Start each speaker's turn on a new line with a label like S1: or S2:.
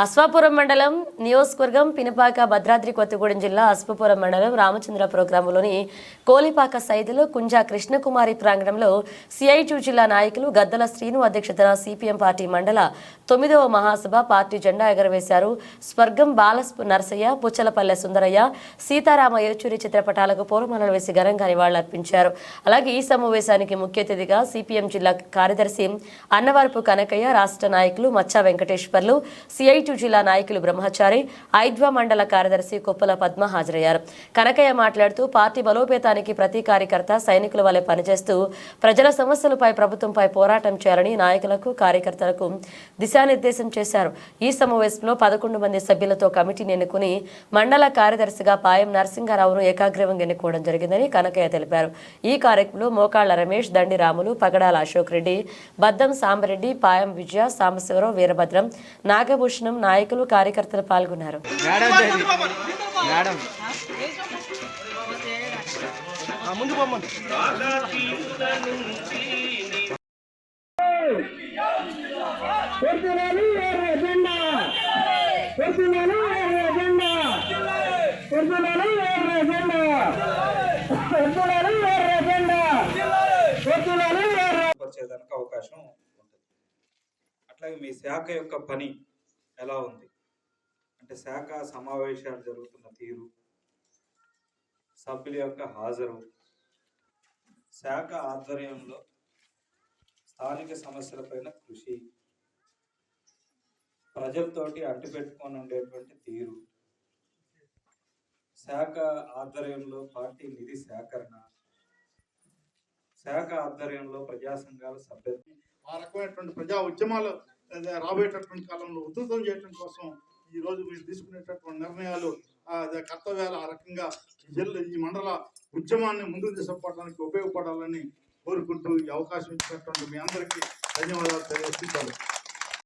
S1: అశ్వాపురం మండలం నియోజకవర్గం పినపాక భద్రాద్రి కొత్తగూడెం జిల్లా అశ్వపురం మండలం రామచంద్ర గ్రామంలోని కోలిపాక సైదులో కుంజా కృష్ణకుమారి ప్రాంగణంలో సిఐటి జిల్లా నాయకులు గద్దల శ్రీను అధ్యక్షతన సిపిఎం పార్టీ మండల తొమ్మిదవ మహాసభ పార్టీ జెండా ఎగరవేశారు. స్వర్గం బాల నరసయ్య పుచ్చలపల్లె సుందరయ్య సీతారామ ఏచూరి చిత్రపటాలకు పూలమాలలు వేసి ఘనంగా నివాళులర్పించారు. అలాగే ఈ సమావేశానికి ముఖ్య అతిథిగా సిపిఎం జిల్లా కార్యదర్శి అన్నవరపు కనకయ్య రాష్ట్ర నాయకులు మచ్చా వెంకటేశ్వర్లు సిఐటి జిల్లా నాయకులు బ్రహ్మచారి ఐద్వా మండల కార్యదర్శి కొప్పల పద్మ హాజరయ్యారు. కనకయ్య మాట్లాడుతూ పార్టీ బలోపేతానికి ప్రతి కార్యకర్త సైనికుల వలె పనిచేస్తూ ప్రజల సమస్యలపై ప్రభుత్వంపై పోరాటం చేయాలని నాయకులకు కార్యకర్తలకు దిశానిర్దేశం చేశారు. ఈ సమావేశంలో పదకొండు మంది సభ్యులతో కమిటీని ఎన్నుకుని మండల కార్యదర్శిగా పాయం నరసింహారావును ఏకాగ్రీవంగా ఎన్నుకోవడం జరిగిందని కనకయ్య తెలిపారు. ఈ కార్యక్రమంలో మోకాళ్ళ రమేష్ దండి రాములు పగడాల అశోక్ రెడ్డి బద్దం సాంబరెడ్డి పాయం విజయ సాంబశివరావు వీరభద్రం నాగభూషణం నాయకులు కార్యకర్తలు పాల్గొన్నారు.
S2: అవకాశం ఉంటుంది. అట్లాగే మీ శాఖ యొక్క పని ఎలా ఉంది? అంటే శాఖ సమావేశాలు జరుగుతున్న తీరు సభ్యుల యొక్క హాజరు శాఖ ఆధ్వర్యంలో స్థానిక సమస్యలపైన కృషి ప్రజలతోటి అంటిపెట్టుకొని ఉండేటువంటి తీరు శాఖ ఆధ్వర్యంలో పార్టీ నిధి సేకరణ శాఖ ఆధ్వర్యంలో ప్రజా సంఘాల సభ్యత్వం.
S3: ఆ రకమైనటువంటి ప్రజా ఉద్యమాలు రాబోయేటటువంటి కాలంలో ఉధృతం చేయడం కోసం ఈ రోజు మీరు తీసుకునేటటువంటి నిర్ణయాలు కర్తవ్యాలు ఆ రకంగా ఈ జిల్లా ఈ మండల ఉద్యమాన్ని ముందుకు తీసుకుపోవడానికి ఉపయోగపడాలని కోరుకుంటూ ఈ అవకాశం ఇచ్చినటువంటి మీ అందరికీ ధన్యవాదాలు తెలియజేస్తున్నాను.